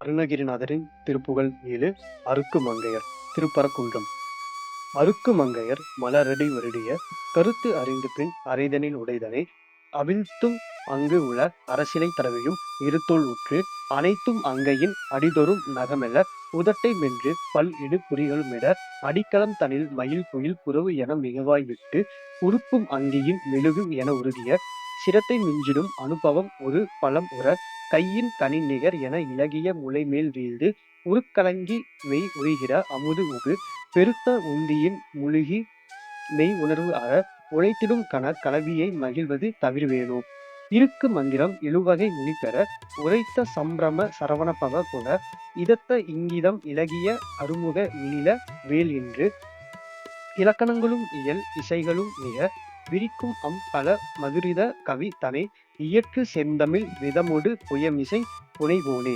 அருணகிரிநாதரின் திருப்புகழ் ஏழு அருக்கு மங்கையர் திருப்பரக்குன்றம். அருக்கு மங்கையர் மலரடி வருடிய கருத்து அறிந்து பின் அரைதனில் உடைதனை அவிழ்த்தும் அங்கு உள அரசினை தரவையும் இருத்தோள் உற்று அனைத்தும் அங்கையின் அடிதொரும் நகமெல்ல உதட்டை மென்று பல் இடு குறிகளுமிட அடிக்களம் தனில் மயில் குயில் புறவு என மிகவாய் விட்டு உறுப்பும் அங்கியின் மெழுகு என உறுதிய சிரத்தை மிஞ்சிடும் அனுபவம் ஒரு பலம் உற கையின் கனி நிகர் என இலகிய முலைமேல் வீழ்ந்து உருக்கலங்கி மெய் உரிகிற அமுது உகு பெருத்த உந்தியின் முழுகி மெய் உணர்வு அற உழைத்திடும் கன கலவியை மகிழ்வது தவிர்வேனோ? இருக்கு மந்திரம் எழுவகை முனிப்பெற உரைத்த சம்பிரம சரவணபவ குண இதத்த இங்கிதம் இலகிய அருமுக இனில வேல் என்று இலக்கணங்களும் இயல் இசைகளும் மிக விரிக்கும் அம் பல மதுரித கவி தனை இயற்கு செந்தமிழ் விதமொடு புயமிசை புனைவோனே.